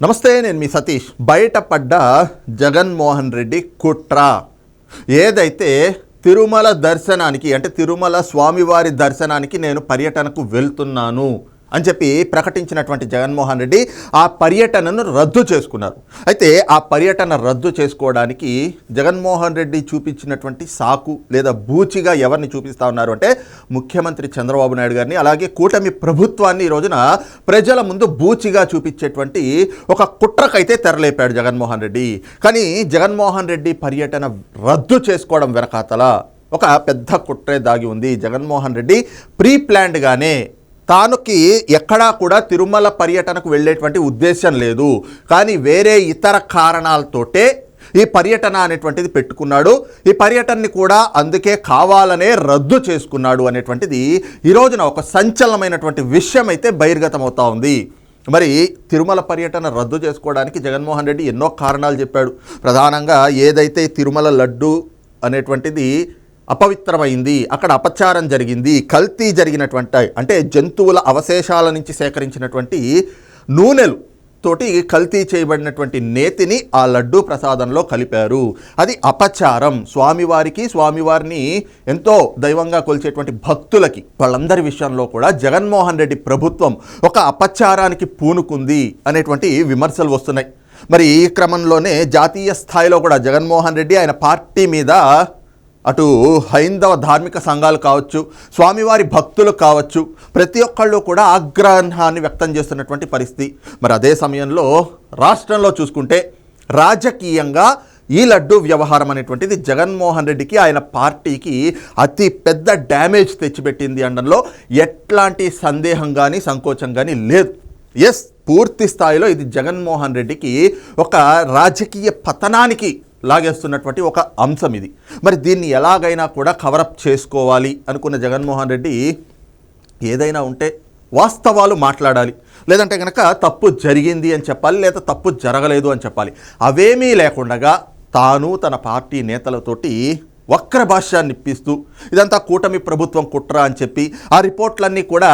నమస్తే నేను మీ సతీష్. బయటపడ్డ జగన్మోహన్ రెడ్డి కుట్ర. ఏదైతే తిరుమల దర్శనానికి అంటే తిరుమల స్వామివారి దర్శనానికి నేను పర్యటనకు వెళ్తున్నాను అని చెప్పి ప్రకటించినటువంటి జగన్మోహన్ రెడ్డి ఆ పర్యటనను రద్దు చేసుకున్నారు. అయితే ఆ పర్యటన రద్దు చేసుకోవడానికి జగన్మోహన్ రెడ్డి చూపించినటువంటి సాకు లేదా బూచిగా ఎవరిని చూపిస్తా ఉన్నారు అంటే ముఖ్యమంత్రి చంద్రబాబు నాయుడు గారిని అలాగే కూటమి ప్రభుత్వాన్ని ఈ రోజున ప్రజల ముందు బూచిగా చూపించేటువంటి ఒక కుట్రకైతే తెరలేపాడు జగన్మోహన్ రెడ్డి. కానీ జగన్మోహన్ రెడ్డి పర్యటన రద్దు చేసుకోవడం వెనకాతల ఒక పెద్ద కుట్రే దాగి ఉంది. జగన్మోహన్ రెడ్డి ప్రీ ప్లాన్డ్గానే తానుకి ఎక్కడా కూడా తిరుమల పర్యటనకు వెళ్ళేటువంటి ఉద్దేశం లేదు. కానీ వేరే ఇతర కారణాలతోటే ఈ పర్యటన అనేటువంటిది పెట్టుకున్నాడు. ఈ పర్యటనని కూడా అందుకే కావాలనే రద్దు చేసుకున్నాడు అనేటువంటిది ఈ రోజున ఒక సంచలనమైనటువంటి విషయం అయితే బహిర్గతమవుతా ఉంది. మరి తిరుమల పర్యటన రద్దు చేసుకోవడానికి జగన్మోహన్ రెడ్డి ఎన్నో కారణాలు చెప్పాడు. ప్రధానంగా ఏదైతే తిరుమల లడ్డు అనేటువంటిది అపవిత్రమైంది అక్కడ అపచారం జరిగింది కల్తీ జరిగినటువంటి అంటే జంతువుల అవశేషాల నుంచి సేకరించినటువంటి నూనెలు తోటి కల్తీ చేయబడినటువంటి నేతిని ఆ లడ్డూ ప్రసాదంలో కలిపారు. అది అపచారం. స్వామివారికి స్వామివారిని ఎంతో దైవంగా కొలిచేటువంటి భక్తులకి వాళ్ళందరి విషయంలో కూడా జగన్మోహన్ రెడ్డి ప్రభుత్వం ఒక అపచారానికి పూనుకుంది అనేటువంటి విమర్శలు వస్తున్నాయి. మరి ఈ క్రమంలోనే జాతీయ స్థాయిలో కూడా జగన్మోహన్ రెడ్డి ఆయన పార్టీ మీద అటు హైందవ ధార్మిక సంఘాలు కావచ్చు స్వామివారి భక్తులు కావచ్చు ప్రతి ఒక్కళ్ళు కూడా ఆగ్రహాన్ని వ్యక్తం చేస్తున్నటువంటి పరిస్థితి. మరి అదే సమయంలో రాష్ట్రంలో చూసుకుంటే రాజకీయంగా ఈ లడ్డు వ్యవహారం అనేటువంటిది జగన్మోహన్ రెడ్డికి ఆయన పార్టీకి అతి పెద్ద డ్యామేజ్ తెచ్చిపెట్టింది అనడంలో ఎట్లాంటి సందేహం కానీ సంకోచం కానీ లేదు. ఎస్ పూర్తి స్థాయిలో ఇది జగన్మోహన్ రెడ్డికి ఒక రాజకీయ పతనానికి లాగేస్తున్నటువంటి ఒక అంశం ఇది. మరి దీన్ని ఎలాగైనా కూడా కవరప్ చేసుకోవాలి అనుకున్న జగన్మోహన్ రెడ్డి ఏదైనా ఉంటే వాస్తవాలు మాట్లాడాలి. లేదంటే కనుక తప్పు జరిగింది అని చెప్పాలి లేదా తప్పు జరగలేదు అని చెప్పాలి. అవేమీ లేకుండా తాను తన పార్టీ నేతలతోటి వక్ర భాష్యాన్ని ఇప్పిస్తూ ఇదంతా కూటమి ప్రభుత్వం కుట్ర అని చెప్పి ఆ రిపోర్ట్లన్నీ కూడా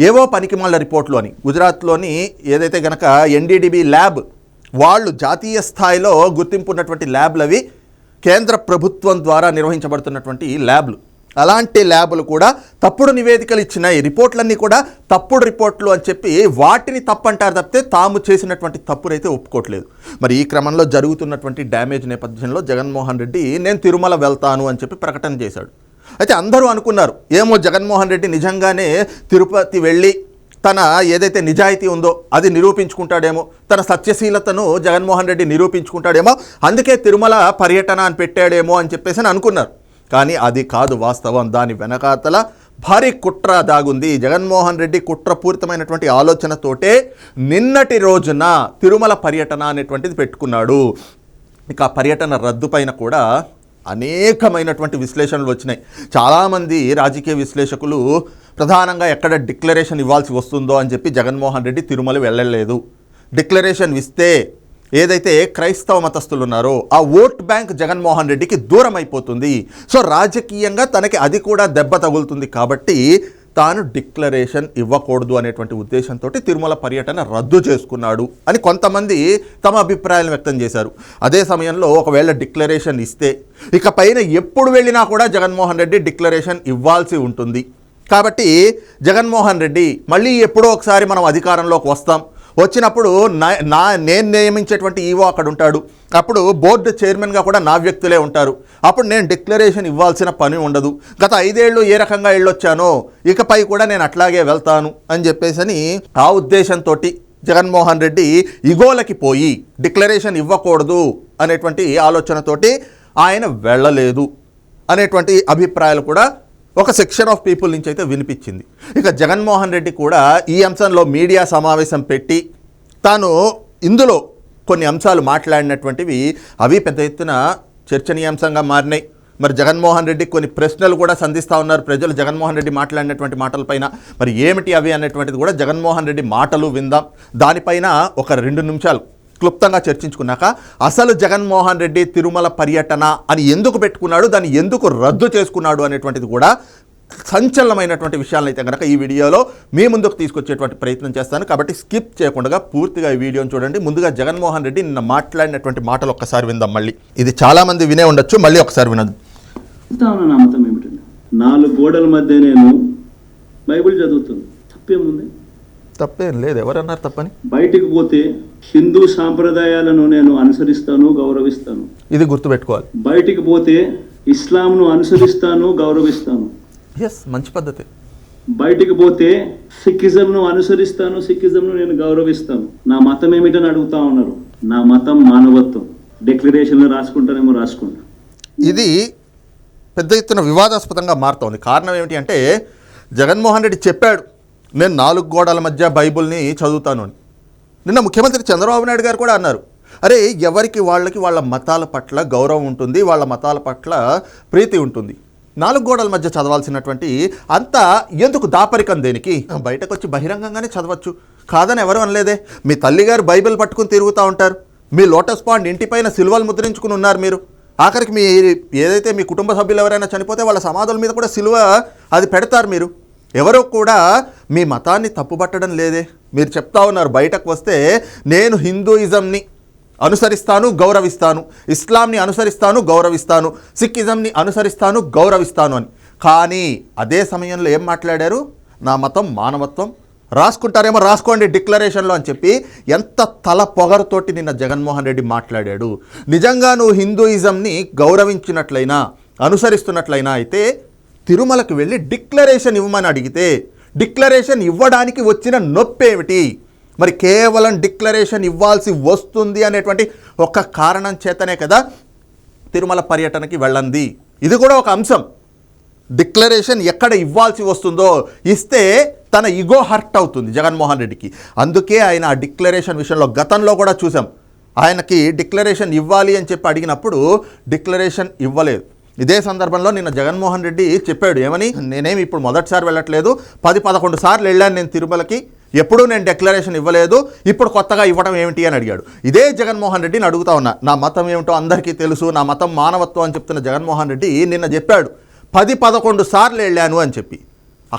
ఏవో పనికిమాల రిపోర్ట్లు అని. గుజరాత్లోని ఏదైతే గనక ఎన్డీడీబీ ల్యాబ్ వాళ్ళు జాతీయ స్థాయిలో గుర్తింపు ఉన్నటువంటి ల్యాబ్లు అవి కేంద్ర ప్రభుత్వం ద్వారా నిర్వహించబడుతున్నటువంటి ల్యాబ్లు. అలాంటి ల్యాబులు కూడా తప్పుడు నివేదికలు ఇచ్చినాయి. రిపోర్ట్లన్నీ కూడా తప్పుడు రిపోర్ట్లు అని చెప్పి వాటిని తప్పంటారు తప్పితే తాము చేసినటువంటి తప్పునైతే ఒప్పుకోవట్లేదు. మరి ఈ క్రమంలో జరుగుతున్నటువంటి డ్యామేజ్ నేపథ్యంలో జగన్మోహన్ రెడ్డి నేను తిరుమల వెళ్తాను అని చెప్పి ప్రకటన చేశాడు. అయితే అందరూ అనుకున్నారు ఏమో జగన్మోహన్ రెడ్డి నిజంగానే తిరుపతి వెళ్ళి తన ఏదైతే నిజాయితీ ఉందో అది నిరూపించుకుంటాడేమో తన సత్యశీలతను జగన్మోహన్ రెడ్డి నిరూపించుకుంటాడేమో అందుకే తిరుమల పర్యటన అని పెట్టాడేమో అని చెప్పేసి అని అనుకున్నారు. కానీ అది కాదు వాస్తవం. దాని వెనకాతల భారీ కుట్ర దాగుంది. జగన్మోహన్ రెడ్డి కుట్రపూరితమైనటువంటి ఆలోచనతోటే నిన్నటి రోజున తిరుమల పర్యటన అనేటువంటిది పెట్టుకున్నాడు. ఇక ఆ పర్యటన రద్దు పైన కూడా అనేకమైనటువంటి విశ్లేషణలు వచ్చినాయి. చాలామంది రాజకీయ విశ్లేషకులు ప్రధానంగా ఎక్కడ డిక్లరేషన్ ఇవ్వాల్సి వస్తుందో అని చెప్పి జగన్మోహన్ రెడ్డి తిరుమల వెళ్ళలేదు. డిక్లరేషన్ ఇస్తే ఏదైతే క్రైస్తవ మతస్థులు ఉన్నారో ఆ ఓట్ బ్యాంక్ జగన్మోహన్ రెడ్డికి దూరం అయిపోతుంది. సో రాజకీయంగా తనకి అది కూడా దెబ్బ తగులుతుంది కాబట్టి తాను డిక్లరేషన్ ఇవ్వకూడదు అనేటువంటి ఉద్దేశంతో తిరుమల పర్యటన రద్దు చేసుకున్నాడు అని కొంతమంది తమ అభిప్రాయాలను వ్యక్తం చేశారు. అదే సమయంలో ఒకవేళ డిక్లరేషన్ ఇస్తే ఇక పైన ఎప్పుడు వెళ్ళినా కూడా జగన్మోహన్ రెడ్డి డిక్లరేషన్ ఇవ్వాల్సి ఉంటుంది. కాబట్టి జగన్మోహన్ రెడ్డి మళ్ళీ ఎప్పుడో ఒకసారి మనం అధికారంలోకి వస్తాం. వచ్చినప్పుడు నా నా నేను నియమించేటువంటి ఈవో అక్కడ ఉంటాడు. అప్పుడు బోర్డు చైర్మన్గా కూడా నా వ్యక్తులే ఉంటారు. అప్పుడు నేను డిక్లరేషన్ ఇవ్వాల్సిన పని ఉండదు. గత ఐదేళ్ళు ఏ రకంగా వెళ్ళొచ్చానో ఇకపై కూడా నేను అట్లాగే వెళ్తాను అని చెప్పేసి ఆ ఉద్దేశంతో జగన్మోహన్ రెడ్డి ఇగోలకి పోయి డిక్లరేషన్ ఇవ్వకూడదు అనేటువంటి ఆలోచనతోటి ఆయన వెళ్ళలేదు అనేటువంటి అభిప్రాయాలు కూడా ఒక సెక్షన్ ఆఫ్ పీపుల్ నుంచి అయితే వినిపించింది. ఇక జగన్మోహన్ రెడ్డి కూడా ఈ అంశంలో మీడియా సమావేశం పెట్టి తాను ఇందులో కొన్ని అంశాలు మాట్లాడినటువంటివి అవి పెద్ద ఎత్తున చర్చనీయాంశంగా మారినాయి. మరి జగన్మోహన్ రెడ్డి కొన్ని ప్రశ్నలు కూడా సంధిస్తూ ఉన్నారు ప్రజలు జగన్మోహన్ రెడ్డి మాట్లాడినటువంటి మాటలపైన మరి ఏమిటి అవి అనేటువంటిది కూడా జగన్మోహన్ రెడ్డి మాటలు విందాం. దానిపైన ఒక రెండు నిమిషాలు క్లుప్తంగా చర్చించుకున్నాక అసలు జగన్మోహన్ రెడ్డి తిరుమల పర్యటన అని ఎందుకు పెట్టుకున్నాడు దాన్ని ఎందుకు రద్దు చేసుకున్నాడు అనేటువంటిది కూడా సంచలనమైనటువంటి విషయాలను అయితే కనుక ఈ వీడియోలో మీ ముందుకు తీసుకొచ్చేటువంటి ప్రయత్నం చేస్తాను. కాబట్టి స్కిప్ చేయకుండా పూర్తిగా ఈ వీడియోని చూడండి. ముందుగా జగన్మోహన్ రెడ్డి నిన్న మాట్లాడినటువంటి మాటలు ఒక్కసారి విందాం మళ్ళీ. ఇది చాలామంది వినే ఉండొచ్చు. మళ్ళీ ఒకసారి వినదు నాలుగు గోడల మధ్య నేను బైబిల్ చదువుతుంది తప్పేముంది? తప్పేం లేదు. ఎవరన్నారు తప్పని? బయటికి పోతే హిందూ సాంప్రదాయాలను నేను అనుసరిస్తాను గౌరవిస్తాను. ఇది గుర్తుపెట్టుకోవాలి. బయటికి పోతే ఇస్లాంను అనుసరిస్తాను గౌరవిస్తాను. ఎస్ మంచి పద్ధతి. బయటికి పోతే సిక్కిజంను అనుసరిస్తాను సిక్కిజంను నేను గౌరవిస్తాను. నా మతం ఏమిటని అడుగుతా ఉన్నారు. నా మతం మానవత్వం. డిక్లరేషన్లో రాసుకుంటానేమో రాసుకుంటా ఇది పెద్ద ఎత్తున వివాదాస్పదంగా మారుతోంది. కారణం ఏమిటి అంటే జగన్మోహన్ రెడ్డి చెప్పాడు నేను నాలుగు గోడల మధ్య బైబిల్ని చదువుతాను అని. నిన్న ముఖ్యమంత్రి చంద్రబాబు నాయుడు గారు కూడా అన్నారు. అరే ఎవరికి వాళ్ళకి వాళ్ళ మతాల పట్ల గౌరవం ఉంటుంది వాళ్ళ మతాల పట్ల ప్రీతి ఉంటుంది. నాలుగు గోడల మధ్య చదవాల్సినటువంటి అంతా ఎందుకు దాపరికం దేనికి? బయటకు వచ్చి బహిరంగంగానే చదవచ్చు. కాదని ఎవరు అనలేదే. మీ తల్లిగారు బైబిల్ పట్టుకుని తిరుగుతూ ఉంటారు. మీ లోటస్ పాండ్ ఇంటిపైన సిల్వలు ముద్రించుకుని ఉన్నారు మీరు. ఆఖరికి మీ ఏదైతే మీ కుటుంబ సభ్యులు ఎవరైనా చనిపోతే వాళ్ళ సమాధుల మీద కూడా సిలువ అది పెడతారు మీరు. ఎవరో కూడా మీ మతాన్ని తప్పుపట్టడం లేదే. మీరు చెప్తా ఉన్నారు బయటకు వస్తే నేను హిందూయిజంని అనుసరిస్తాను గౌరవిస్తాను. ఇస్లాంని అనుసరిస్తాను గౌరవిస్తాను. సిక్కిజంని అనుసరిస్తాను గౌరవిస్తాను అని. కానీ అదే సమయంలో ఏం మాట్లాడారు? నా మతం మానవత్వం. రాసుకుంటారేమో రాసుకోండి డిక్లరేషన్లో అని చెప్పి ఎంత తల పొగరుతోటి నిన్న జగన్మోహన్ రెడ్డి మాట్లాడాడు. నిజంగా నువ్వు హిందూయిజంని గౌరవించినట్లయినా అనుసరిస్తున్నట్లయినా అయితే తిరుమలకు వెళ్ళి డిక్లరేషన్ ఇవ్వమని అడిగితే డిక్లరేషన్ ఇవ్వడానికి వచ్చిన నొప్పేమిటి? మరి కేవలం డిక్లరేషన్ ఇవ్వాల్సి వస్తుంది అనేటువంటి ఒక కారణం చేతనే కదా తిరుమల పర్యటనకి వెళ్ళంది. ఇది కూడా ఒక అంశం. డిక్లరేషన్ ఎక్కడ ఇవ్వాల్సి వస్తుందో ఇస్తే తన ఇగో హర్ట్ అవుతుంది జగన్మోహన్ రెడ్డికి. అందుకే ఆయన ఆ డిక్లరేషన్ విషయంలో గతంలో కూడా చూసాం. ఆయనకి డిక్లరేషన్ ఇవ్వాలి అని చెప్పి అడిగినప్పుడు డిక్లరేషన్ ఇవ్వలేదు. ఇదే సందర్భంలో నిన్న జగన్మోహన్ రెడ్డి చెప్పాడు ఏమని? నేనేమి ఇప్పుడు మొదటిసారి వెళ్ళట్లేదు. పది పదకొండు సార్లు వెళ్ళాను నేను తిరుమలకి. ఎప్పుడూ నేను డిక్లరేషన్ ఇవ్వలేదు. ఇప్పుడు కొత్తగా ఇవ్వడం ఏమిటి? అని అడిగాడు. ఇదే జగన్మోహన్ రెడ్డిని అడుగుతా ఉన్నా. నా మతం ఏమిటో అందరికీ తెలుసు. నా మతం మానవత్వం అని చెప్తున్న జగన్మోహన్ రెడ్డి నిన్న చెప్పాడు పది పదకొండు సార్లు వెళ్ళాను అని చెప్పి.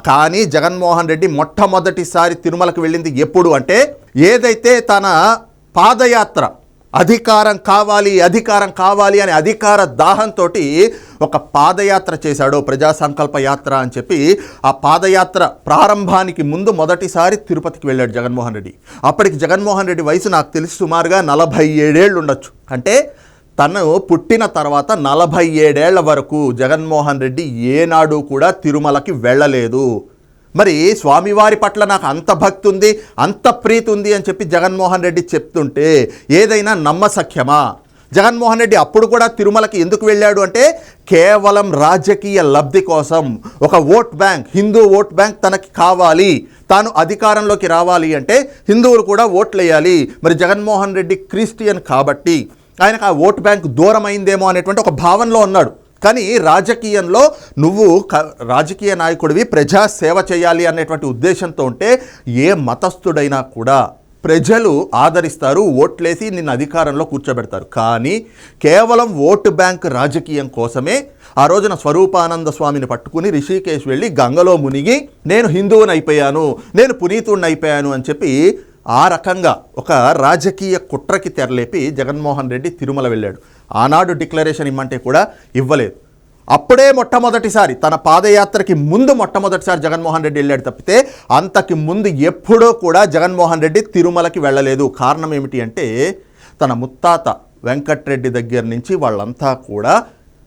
కానీ జగన్మోహన్ రెడ్డి మొట్టమొదటిసారి తిరుమలకు వెళ్ళింది ఎప్పుడు అంటే ఏదైతే తన పాదయాత్ర అధికారం కావాలి అధికారం కావాలి అనే అధికార దాహంతో ఒక పాదయాత్ర చేశాడు ప్రజా సంకల్ప యాత్ర అని చెప్పి. ఆ పాదయాత్ర ప్రారంభానికి ముందు మొదటిసారి తిరుపతికి వెళ్ళాడు జగన్మోహన్ రెడ్డి. అప్పటికి జగన్మోహన్ రెడ్డి వయసు నాకు తెలిసి సుమారుగా నలభై ఏడేళ్ళు ఉండొచ్చు. అంటే తను పుట్టిన తర్వాత నలభై ఏడేళ్ళ వరకు జగన్మోహన్ రెడ్డి ఏనాడు కూడా తిరుమలకి వెళ్ళలేదు. మరి స్వామివారి పట్ల నాకు అంత భక్తి ఉంది అంత ప్రీతి ఉంది అని చెప్పి జగన్మోహన్ రెడ్డి చెప్తుంటే ఏదైనా నమ్మసఖ్యమా? జగన్మోహన్ రెడ్డి అప్పుడు కూడా తిరుమలకి ఎందుకు వెళ్ళాడు అంటే కేవలం రాజకీయ లబ్ధి కోసం ఒక vote bank Hindu vote bank తనకి కావాలి తాను అధికారంలోకి రావాలి అంటే హిందువులు కూడా ఓట్లు వేయాలి. మరి జగన్మోహన్ రెడ్డి క్రిస్టియన్ కాబట్టి ఆయనకు ఆ ఓట్ బ్యాంక్ దూరమైందేమో అనేటువంటి ఒక భావనలో ఉన్నాడు. కానీ రాజకీయంలో నువ్వు క- రాజకీయ నాయకుడివి ప్రజా సేవ చేయాలి అనేటువంటి ఉద్దేశంతో ఉంటే ఏ మతస్థుడైనా కూడా ప్రజలు ఆదరిస్తారు ఓట్లేసి నిన్ను అధికారంలో కూర్చోబెడతారు. కానీ కేవలం ఓటు బ్యాంక్ రాజకీయం కోసమే ఆ రోజున స్వరూపానంద స్వామిని పట్టుకుని రిషికేశ్ వెళ్ళి గంగలో మునిగి నేను హిందువుని అయిపోయాను నేను పునీతుడిని అయిపోయాను అని చెప్పి ఆ రకంగా ఒక రాజకీయ కుట్రకి తెరలేపి జగన్మోహన్ రెడ్డి తిరుమల వెళ్ళాడు. ఆనాడు డిక్లరేషన్ ఇమ్మంటే కూడా ఇవ్వలేదు. అప్పుడే మొట్టమొదటిసారి తన పాదయాత్రకి ముందు మొట్టమొదటిసారి జగన్మోహన్ రెడ్డి వెళ్ళాడు తప్పితే అంతకి ముందు ఎప్పుడూ కూడా జగన్మోహన్ రెడ్డి తిరుమలకి వెళ్ళలేదు. కారణం ఏమిటి అంటే తన ముత్తాత వెంకట్రెడ్డి దగ్గర నుంచి వాళ్ళంతా కూడా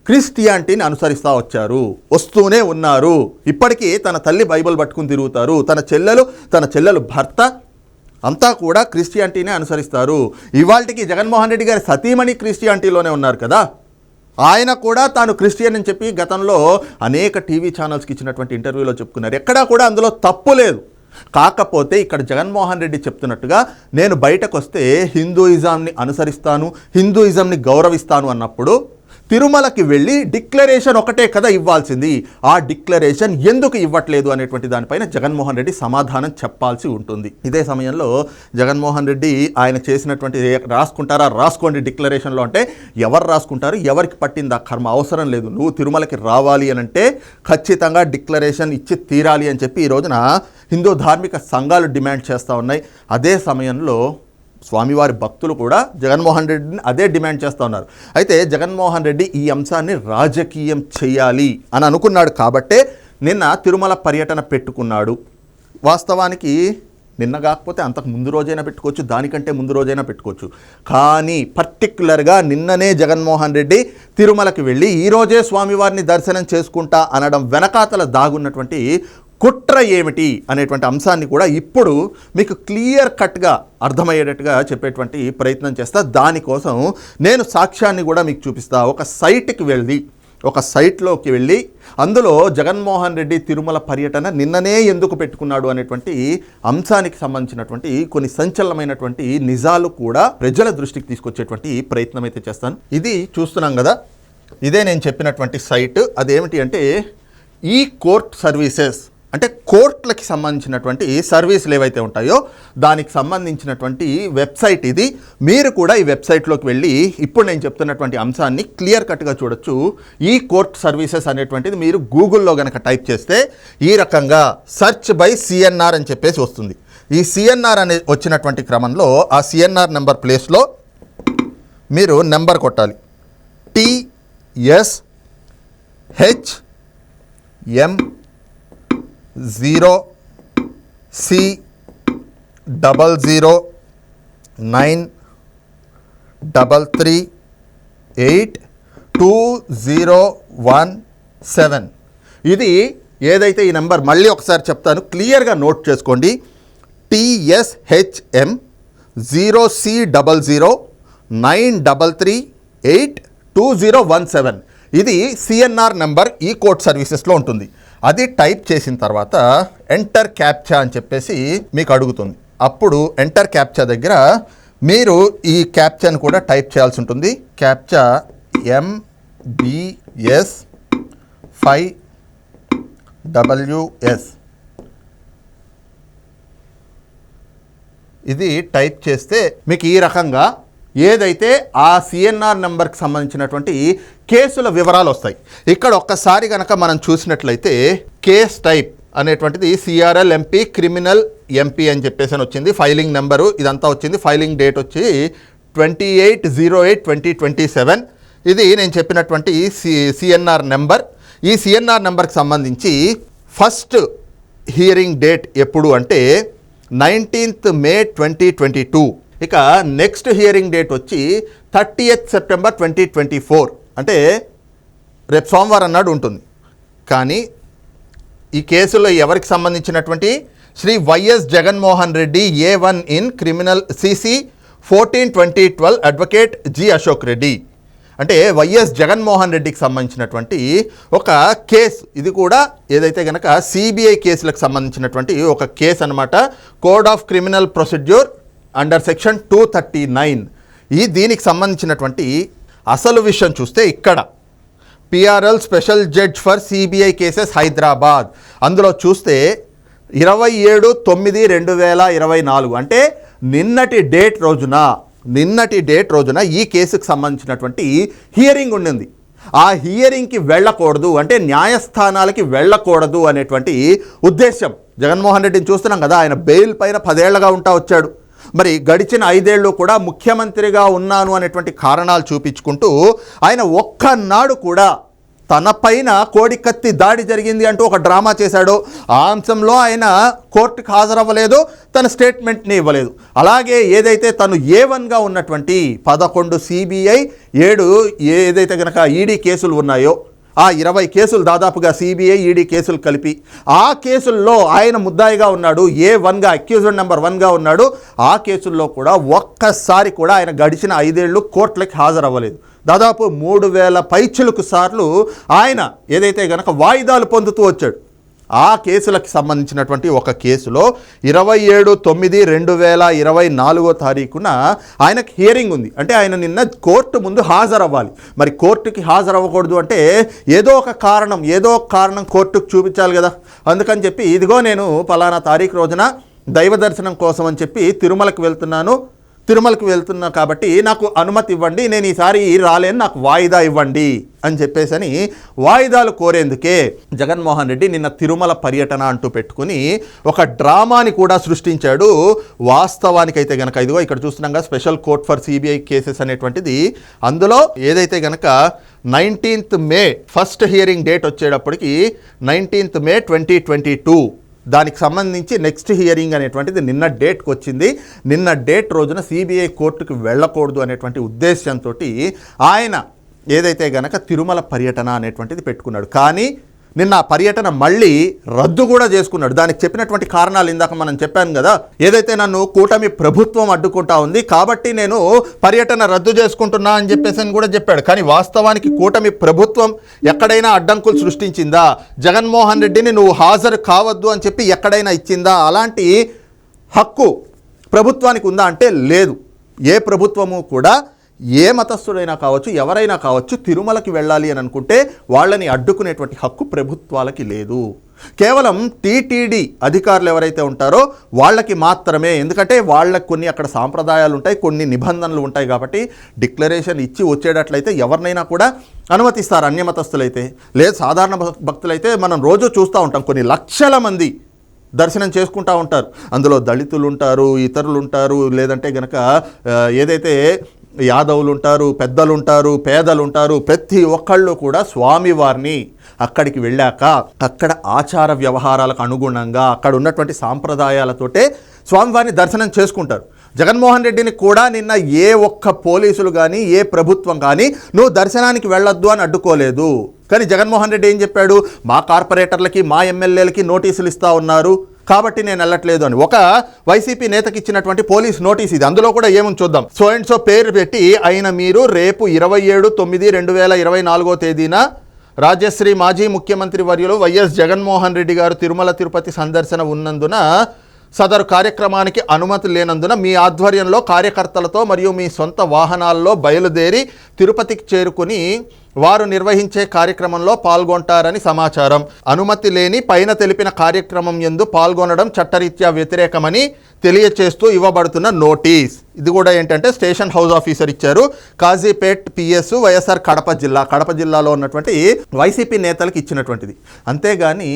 క్రిస్టియానిటీని అనుసరిస్తూ వచ్చారు. వస్తూనే ఉన్నారు. ఇప్పటికీ తన తల్లి బైబిల్ పట్టుకుని తిరుగుతారు. తన చెల్లెలు తన చెల్లెలు భర్త అంతా కూడా క్రిస్టియానిటీనే అనుసరిస్తారు. ఇవాళకి జగన్మోహన్ రెడ్డి గారి సతీమణి క్రిస్టియానిటీలోనే ఉన్నారు కదా. ఆయన కూడా తాను క్రిస్టియన్ అని చెప్పి గతంలో అనేక టీవీ ఛానల్స్కి ఇచ్చినటువంటి ఇంటర్వ్యూలో చెప్పుకున్నారు. ఎక్కడా కూడా అందులో తప్పు లేదు. కాకపోతే ఇక్కడ జగన్మోహన్ రెడ్డి చెప్తున్నట్టుగా నేను బయటకు వస్తే హిందూయిజంని అనుసరిస్తాను హిందూయిజంని గౌరవిస్తాను అన్నప్పుడు తిరుమలకి వెళ్ళి డిక్లరేషన్ ఒకటే కదా ఇవ్వాల్సింది. ఆ డిక్లరేషన్ ఎందుకు ఇవ్వట్లేదు అనేటువంటి దానిపైన జగన్మోహన్ రెడ్డి సమాధానం చెప్పాల్సి ఉంటుంది. ఇదే సమయంలో జగన్మోహన్ రెడ్డి ఆయన చేసినటువంటి రాసుకుంటారా రాసుకోండి డిక్లరేషన్లో అంటే ఎవరు రాసుకుంటారు? ఎవరికి పట్టింది ఆ కర్మ? అవసరం లేదు. నువ్వు తిరుమలకి రావాలి అని అంటే ఖచ్చితంగా డిక్లరేషన్ ఇచ్చి తీరాలి అని చెప్పి ఈ రోజున హిందూ ధార్మిక సంఘాలు డిమాండ్ చేస్తూ ఉన్నాయి. అదే సమయంలో స్వామివారి భక్తులు కూడా జగన్మోహన్ రెడ్డిని అదే డిమాండ్ చేస్తూ ఉన్నారు. అయితే జగన్మోహన్ రెడ్డి ఈ అంశాన్ని రాజకీయం చేయాలి అని అనుకున్నాడు కాబట్టే నిన్న తిరుమల పర్యటన పెట్టుకున్నాడు. వాస్తవానికి నిన్న కాకపోతే అంతకు ముందు రోజైనా పెట్టుకోవచ్చు దానికంటే ముందు రోజైనా పెట్టుకోవచ్చు. కానీ పర్టిక్యులర్గా నిన్ననే జగన్మోహన్ రెడ్డి తిరుమలకి వెళ్ళి ఈరోజే స్వామివారిని దర్శనం చేసుకుంటా అనడం వెనకాతల దాగున్నటువంటి కుట్ర ఏమిటి అనేటువంటి అంశాన్ని కూడా ఇప్పుడు మీకు క్లియర్ కట్గా అర్థమయ్యేటట్టుగా చెప్పేటువంటి ప్రయత్నం చేస్తా. దానికోసం నేను సాక్ష్యాన్ని కూడా మీకు చూపిస్తా. ఒక సైట్కి వెళ్ళి ఒక సైట్లోకి వెళ్ళి అందులో జగన్మోహన్ రెడ్డి తిరుమల పర్యటన నిన్ననే ఎందుకు పెట్టుకున్నాడు అనేటువంటి అంశానికి సంబంధించినటువంటి కొన్ని సంచలనమైనటువంటి నిజాలు కూడా ప్రజల దృష్టికి తీసుకొచ్చేటువంటి ప్రయత్నం అయితే చేస్తాను. ఇది చూస్తున్నాం కదా ఇదే నేను చెప్పినటువంటి సైట్. అదేమిటి అంటే ఈ కోర్ట్ సర్వీసెస్ అంటే కోర్టులకి సంబంధించినటువంటి సర్వీసులు ఏవైతే ఉంటాయో దానికి సంబంధించినటువంటి వెబ్సైట్ ఇది. మీరు కూడా ఈ వెబ్సైట్లోకి వెళ్ళి ఇప్పుడు నేను చెప్తున్నటువంటి అంశాన్ని క్లియర్ కట్గా చూడొచ్చు. ఈ కోర్ట్ సర్వీసెస్ అనేటువంటిది మీరు గూగుల్లో కనుక టైప్ చేస్తే ఈ రకంగా సర్చ్ బై సిఎన్ఆర్ అని చెప్పేసి వస్తుంది. ఈ సిఎన్ఆర్ అనే వచ్చినటువంటి క్రమంలో ఆ సిఎన్ఆర్ నెంబర్ ప్లేస్లో మీరు నెంబర్ కొట్టాలి. TS H M zero C double zero nine double three eight two zero one seven. ఇది ఏదైతే ఈ నెంబర్ మళ్ళీ ఒకసారి చెప్తాను క్లియర్గా నోట్ చేసుకోండి. TSHM zero C double zero nine double three eight two zero one seven. ఇది సిఎన్ఆర్ నెంబర్ ఈ కోర్ట్ సర్వీసెస్లో ఉంటుంది. అది టైప్ చేసిన తర్వాత ఎంటర్ క్యాప్చా అని చెప్పేసి మీకు అడుగుతుంది. అప్పుడు ఎంటర్ క్యాప్చా దగ్గర మీరు ఈ క్యాప్చాను కూడా టైప్ చేయాల్సి ఉంటుంది. Captcha MBS five WS. ఇది టైప్ చేస్తే మీకు ఈ రకంగా ఏదైతే ఆ సిఎన్ఆర్ నెంబర్కి సంబంధించినటువంటి కేసుల వివరాలు వస్తాయి. ఇక్కడ ఒక్కసారి కనుక మనం చూసినట్లయితే కేస్ టైప్ అనేటువంటిది సిఆర్ఎల్ ఎంపీ క్రిమినల్ ఎంపీ అని చెప్పేసి అని వచ్చింది. ఫైలింగ్ నెంబరు ఇదంతా వచ్చింది. ఫైలింగ్ డేట్ వచ్చి twenty eight zero eight twenty twenty seven ఇది నేను చెప్పినటువంటి సి సిఎన్ఆర్ నెంబర్ ఈ సిఎన్ఆర్ నెంబర్కి సంబంధించి ఫస్ట్ హియరింగ్ డేట్ ఎప్పుడు అంటే nineteenth May twenty twenty two ఇక నెక్స్ట్ హియరింగ్ డేట్ వచ్చి thirty eighth September twenty twenty four అంటే రేపు సోమవారం నాడు ఉంటుంది. కానీ ఈ కేసులో ఎవరికి సంబంధించినటువంటి? Shri YS Jaganmohan Reddy A one in criminal CC fourteen twenty twelve advocate G Ashok Reddy అంటే వైఎస్ జగన్మోహన్ రెడ్డికి సంబంధించినటువంటి ఒక కేసు. ఇది కూడా ఏదైతే కనుక సిబిఐ కేసులకు సంబంధించినటువంటి ఒక కేసు అనమాట code of criminal procedure under section two thirty nine ఈ దీనికి సంబంధించినటువంటి అసలు విషయం చూస్తే ఇక్కడ PRL special judge for CBI cases Hyderabad అందులో చూస్తే ఇరవై ఏడు తొమ్మిది రెండు వేల ఇరవై నాలుగు. అంటే నిన్నటి డేట్ రోజున నిన్నటి డేట్ రోజున ఈ కేసుకు సంబంధించినటువంటి హియరింగ్ ఉండింది. ఆ హియరింగ్కి వెళ్ళకూడదు అంటే న్యాయస్థానాలకి వెళ్ళకూడదు అనేటువంటి ఉద్దేశం జగన్మోహన్ రెడ్డిని చూస్తున్నాం కదా ఆయన బెయిల్ పైన పదేళ్ళగా ఉంటా వచ్చాడు. మరి గడిచిన ఐదేళ్ళు కూడా ముఖ్యమంత్రిగా ఉన్నాను అనేటువంటి కారణాలు చూపించుకుంటూ ఆయన ఒక్కనాడు కూడా తన పైన కోడికత్తి దాడి జరిగింది అంటూ ఒక డ్రామా చేశాడు. ఆ అంశంలో ఆయన కోర్టుకు హాజరవ్వలేదు తన స్టేట్మెంట్ని ఇవ్వలేదు. అలాగే ఏదైతే తను ఏ వన్గా ఉన్నటువంటి పదకొండు సిబిఐ ఏడు ఏదైతే కనుక ఈడీ కేసులు ఉన్నాయో ఆ ఇరవై కేసులు దాదాపుగా సిబిఐ ఈడీ కేసులు కలిపి. ఆ కేసుల్లో ఆయన ముద్దాయిగా ఉన్నాడు ఏ వన్గా అక్యూజ్డ్ నెంబర్ వన్గా ఉన్నాడు. ఆ కేసుల్లో కూడా ఒక్కసారి కూడా ఆయన గడిచిన ఐదేళ్ళు కోర్టులకి హాజరవ్వలేదు. దాదాపు మూడు వేల పైచులకు సార్లు ఆయన ఏదైతే గనక వాయిదాలు పొందుతూ వచ్చాడు ఆ కేసులకు సంబంధించినటువంటి ఒక కేసులో ఇరవై ఏడు తొమ్మిది రెండు వేల ఇరవై నాలుగో తారీఖున ఆయనకు హియరింగ్ ఉంది. అంటే ఆయన నిన్న కోర్టు ముందు హాజరవ్వాలి. మరి కోర్టుకి హాజరవ్వకూడదు అంటే ఏదో ఒక కారణం ఏదో ఒక కారణం కోర్టుకు చూపించాలి కదా. అందుకని చెప్పి ఇదిగో నేను పలానా తారీఖు రోజున దైవ దర్శనం కోసం అని చెప్పి తిరుమలకు వెళ్తున్నాను. తిరుమలకు వెళ్తున్నా కాబట్టి నాకు అనుమతి ఇవ్వండి నేను ఈసారి రాలేను నాకు వాయిదా ఇవ్వండి అని చెప్పేసని వాయిదాలు కోరేందుకే జగన్మోహన్ రెడ్డి నిన్న తిరుమల పర్యటన అంటూ పెట్టుకుని ఒక డ్రామాని కూడా సృష్టించాడు. వాస్తవానికైతే గనక ఇదిగో ఇక్కడ చూస్తున్నాగా special court for CBI cases అనేటువంటిది. అందులో ఏదైతే గనక nineteenth May first hearing date వచ్చేటప్పటికి nineteenth May twenty twenty two దానికి సంబంధించి నెక్స్ట్ హియరింగ్ అనేటువంటిది నిన్న డేట్కి వచ్చింది నిన్న డేట్ రోజున సిబిఐ కోర్టుకు వెళ్ళకూడదు అనేటువంటి ఉద్దేశంతో ఆయన ఏదైతే గనక తిరుమల పర్యటన అనేటువంటిది పెట్టుకున్నాడు. కానీ నిన్న ఆ పర్యటన మళ్ళీ రద్దు కూడా చేసుకున్నాడు. దానికి చెప్పినటువంటి కారణాలు ఇందాక మనం చెప్పాను కదా ఏదైతే నన్ను కూటమి ప్రభుత్వం అడ్డుకుంటా ఉంది కాబట్టి నేను పర్యటన రద్దు చేసుకుంటున్నా అని చెప్పేసి అని కూడా చెప్పాడు. కానీ వాస్తవానికి కూటమి ప్రభుత్వం ఎక్కడైనా అడ్డంకులు సృష్టించిందా? జగన్మోహన్ రెడ్డిని నువ్వు హాజరు కావద్దు అని చెప్పి ఎక్కడైనా ఇచ్చిందా? అలాంటి హక్కు ప్రభుత్వానికి ఉందా అంటే లేదు. ఏ ప్రభుత్వము కూడా ఏ మతస్థుడైనా కావచ్చు ఎవరైనా కావచ్చు తిరుమలకి వెళ్ళాలి అని అనుకుంటే వాళ్ళని అడ్డుకునేటువంటి హక్కు ప్రభుత్వాలకి లేదు. కేవలం టీటీడీ అధికారులు ఎవరైతే ఉంటారో వాళ్ళకి మాత్రమే. ఎందుకంటే వాళ్ళకి కొన్ని అక్కడ సాంప్రదాయాలు ఉంటాయి కొన్ని నిబంధనలు ఉంటాయి కాబట్టి డిక్లరేషన్ ఇచ్చి వచ్చేటట్లయితే ఎవరినైనా కూడా అనుమతిస్తారు అన్యమతస్థులైతే లేదు సాధారణ భక్- భక్తులైతే మనం రోజు చూస్తూ ఉంటాం కొన్ని లక్షల మంది దర్శనం చేసుకుంటూ ఉంటారు. అందులో దళితులు ఉంటారు ఇతరులు ఉంటారు లేదంటే గనక ఏదైతే యాదవులు ఉంటారు పెద్దలు ఉంటారు పేదలు ఉంటారు ప్రతి ఒక్కళ్ళు కూడా స్వామివారిని అక్కడికి వెళ్ళాక అక్కడ ఆచార వ్యవహారాలకు అనుగుణంగా అక్కడ ఉన్నటువంటి సాంప్రదాయాలతోటే స్వామివారిని దర్శనం చేసుకుంటారు. జగన్మోహన్ రెడ్డిని కూడా నిన్న ఏ ఒక్క పోలీసులు కానీ ఏ ప్రభుత్వం కానీ నువ్వు దర్శనానికి వెళ్ళొద్దు అని అడ్డుకోలేదు. కానీ జగన్మోహన్ రెడ్డి ఏం చెప్పాడు? మా కార్పొరేటర్లకి మా ఎమ్మెల్యేలకి నోటీసులు ఇస్తా ఉన్నారు కాబట్టి నేను వెళ్ళట్లేదు అని. ఒక వైసీపీ నేతకి ఇచ్చినటువంటి పోలీస్ నోటీస్ ఇది. అందులో కూడా ఏముంది చూద్దాం. సో అండ్ సో పేరు పెట్టి అయిన మీరు రేపు ఇరవై ఏడు తొమ్మిది రెండు వేల ఇరవై నాలుగో తేదీన రాజశ్రీ మాజీ ముఖ్యమంత్రి వర్యులు వైఎస్ జగన్మోహన్ రెడ్డి గారు తిరుమల తిరుపతి సందర్శన ఉన్నందున సదరు కార్యక్రమానికి అనుమతి లేనందున మీ ఆధ్వర్యంలో కార్యకర్తలతో మరియు మీ సొంత వాహనాల్లో బయలుదేరి తిరుపతికి చేరుకుని వారు నిర్వహించే కార్యక్రమంలో పాల్గొంటారని సమాచారం. అనుమతి లేని పైన తెలిపిన కార్యక్రమం ఎందు పాల్గొనడం చట్టరీత్యా వ్యతిరేకమని తెలియచేస్తూ ఇవ్వబడుతున్న నోటీస్. ఇది కూడా ఏంటంటే స్టేషన్ హౌస్ ఆఫీసర్ ఇచ్చారు. కాజీపేట్ పిఎస్ వైఎస్ఆర్ కడప జిల్లా. కడప జిల్లాలో ఉన్నటువంటి వైసీపీ నేతలకు ఇచ్చినటువంటిది. అంతేగాని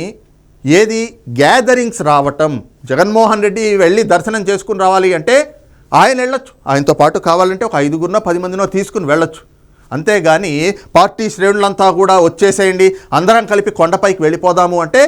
ఏది గ్యాదరింగ్స్ రావటం. జగన్మోహన్ రెడ్డి వెళ్ళి దర్శనం చేసుకుని రావాలి అంటే ఆయన వెళ్ళొచ్చు. ఆయనతో పాటు కావాలంటే ఒక ఐదుగురినో పది మందినో తీసుకుని వెళ్ళొచ్చు. అంతేగాని పార్టీ శ్రేణులంతా కూడా వచ్చేసేయండి. అందరం కలిపి కొండపైకి వెళ్ళిపోదాము అంటే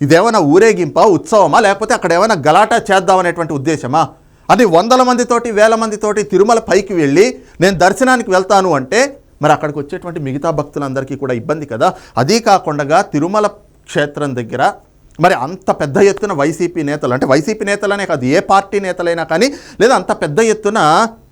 ఇదేమైనా ఊరేగింపా ఉత్సవమా లేకపోతే అక్కడ ఏమైనా గలాటా చేద్దామనేటువంటి ఉద్దేశమా? అది వందల మందితోటి వేల మందితోటి తిరుమల పైకి వెళ్ళి నేను దర్శనానికి వెళ్తాను అంటే మరి అక్కడికి వచ్చేటువంటి మిగతా భక్తులందరికీ కూడా ఇబ్బంది కదా? అదీ కాకుండా తిరుమల క్షేత్రం దగ్గర మరి అంత పెద్ద ఎత్తున వైసీపీ నేతలు అంటే వైసీపీ నేతలనే కాదు ఏ పార్టీ నేతలైనా కానీ లేదా అంత పెద్ద ఎత్తున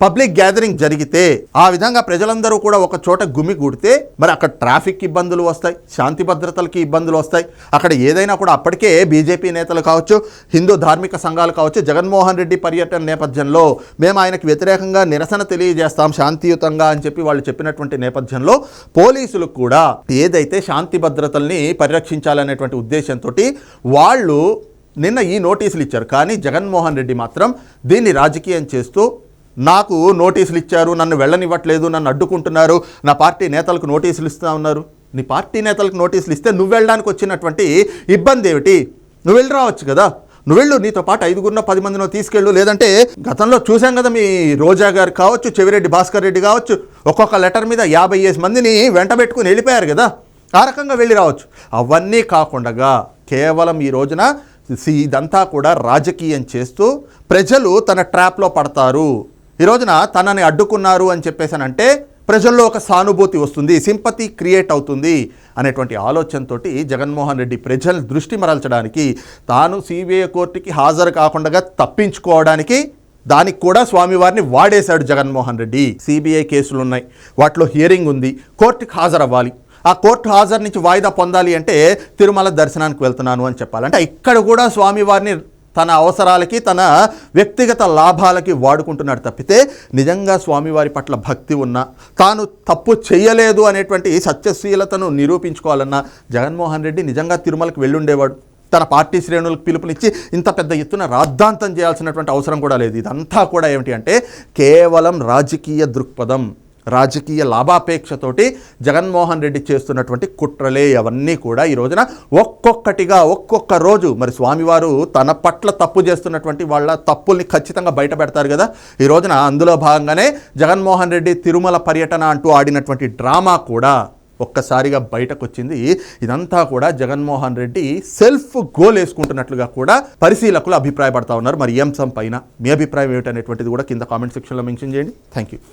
పబ్లిక్ గ్యాదరింగ్ జరిగితే ఆ విధంగా ప్రజలందరూ కూడా ఒక చోట గుమిగూడితే మరి అక్కడ ట్రాఫిక్ ఇబ్బందులు వస్తాయి శాంతి భద్రతలకి ఇబ్బందులు వస్తాయి. అక్కడ ఏదైనా కూడా అప్పటికే బీజేపీ నేతలు కావచ్చు హిందూ ధార్మిక సంఘాలు కావచ్చు జగన్మోహన్ రెడ్డి పర్యటన నేపథ్యంలో మేము ఆయనకి వ్యతిరేకంగా నిరసన తెలియజేస్తాం శాంతియుతంగా అని చెప్పి వాళ్ళు చెప్పినటువంటి నేపథ్యంలో పోలీసులు కూడా ఏదైతే శాంతి భద్రతల్ని పరిరక్షించాలనేటువంటి ఉద్దేశంతో వాళ్ళు నిన్న ఈ నోటీసులు ఇచ్చారు. కానీ జగన్మోహన్ రెడ్డి మాత్రం దీన్ని రాజకీయం చేస్తూ నాకు నోటీసులు ఇచ్చారు నన్ను వెళ్ళనివ్వట్లేదు నన్ను అడ్డుకుంటున్నారు నా పార్టీ నేతలకు నోటీసులు ఇస్తూ ఉన్నారు. నీ పార్టీ నేతలకు నోటీసులు ఇస్తే నువ్వు వెళ్ళడానికి వచ్చినటువంటి ఇబ్బంది ఏమిటి? నువ్వు వెళ్ళి రావచ్చు కదా. నువ్వు వెళ్ళు నీతో పాటు ఐదుగురినో పది మందినో తీసుకెళ్ళు. లేదంటే గతంలో చూసాం కదా మీ రోజా గారు కావచ్చు చెవిరెడ్డి భాస్కర్ రెడ్డి కావచ్చు ఒక్కొక్క లెటర్ మీద యాభై ఐదు మందిని వెంట పెట్టుకుని వెళ్ళిపోయారు కదా. ఆ రకంగా వెళ్ళి రావచ్చు. అవన్నీ కాకుండా కేవలం ఈ రోజున ఇదంతా కూడా రాజకీయం చేస్తూ ప్రజలు తన ట్రాప్లో పడతారు. ఈ రోజున తనని అడ్డుకున్నారు అని చెప్పేసానంటే ప్రజల్లో ఒక సానుభూతి వస్తుంది సింపతి క్రియేట్ అవుతుంది అనేటువంటి ఆలోచనతోటి జగన్మోహన్ రెడ్డి ప్రజల దృష్టి మరల్చడానికి తాను సిబిఐ కోర్టుకి హాజరు కాకుండా తప్పించుకోవడానికి దానికి కూడా స్వామివారిని వాడేశాడు జగన్మోహన్ రెడ్డి. సిబిఐ కేసులు ఉన్నాయి వాటిలో హియరింగ్ ఉంది కోర్టుకి హాజరవ్వాలి. ఆ కోర్టు హాజరు నుంచి వాయిదా పొందాలి అంటే తిరుమల దర్శనానికి వెళ్తున్నాను అని చెప్పాలంటే ఇక్కడ కూడా స్వామివారిని తన అవసరాలకి తన వ్యక్తిగత లాభాలకి వాడుకుంటున్నాడు తప్పితే నిజంగా స్వామివారి పట్ల భక్తి ఉన్న తాను తప్పు చేయలేదు అనేటువంటి సత్యశీలతను నిరూపించుకోవాలన్నా జగన్మోహన్ రెడ్డి నిజంగా తిరుమలకు వెళ్ళుండేవాడు. తన పార్టీ శ్రేణులకు పిలుపునిచ్చి ఇంత పెద్ద ఎత్తున రాద్ధాంతం చేయాల్సినటువంటి అవసరం కూడా లేదు. ఇదంతా కూడా ఏమిటి అంటే కేవలం రాజకీయ దృక్పథం. రాజకీయ లాభాపేక్షతోటి జగన్మోహన్ రెడ్డి చేస్తున్నటువంటి కుట్రలే అవన్నీ కూడా ఈ రోజున ఒక్కొక్కటిగా ఒక్కొక్క రోజు మరి స్వామివారు తన పట్ల తప్పు చేస్తున్నటువంటి వాళ్ళ తప్పుల్ని ఖచ్చితంగా బయట పెడతారు కదా. ఈ రోజున అందులో భాగంగానే జగన్మోహన్ రెడ్డి తిరుమల పర్యటన అంటూ ఆడినటువంటి డ్రామా కూడా ఒక్కసారిగా బయటకు వచ్చింది ఇదంతా కూడా జగన్మోహన్ రెడ్డి సెల్ఫ్ గోల్ వేసుకుంటున్నట్లుగా కూడా పరిశీలకులు అభిప్రాయపడతా ఉన్నారు. మరి ఈ అంశం పైన మీ అభిప్రాయం ఏమిటనేటువంటిది కూడా కింద కామెంట్ సెక్షన్లో మెన్షన్ చేయండి. Thank you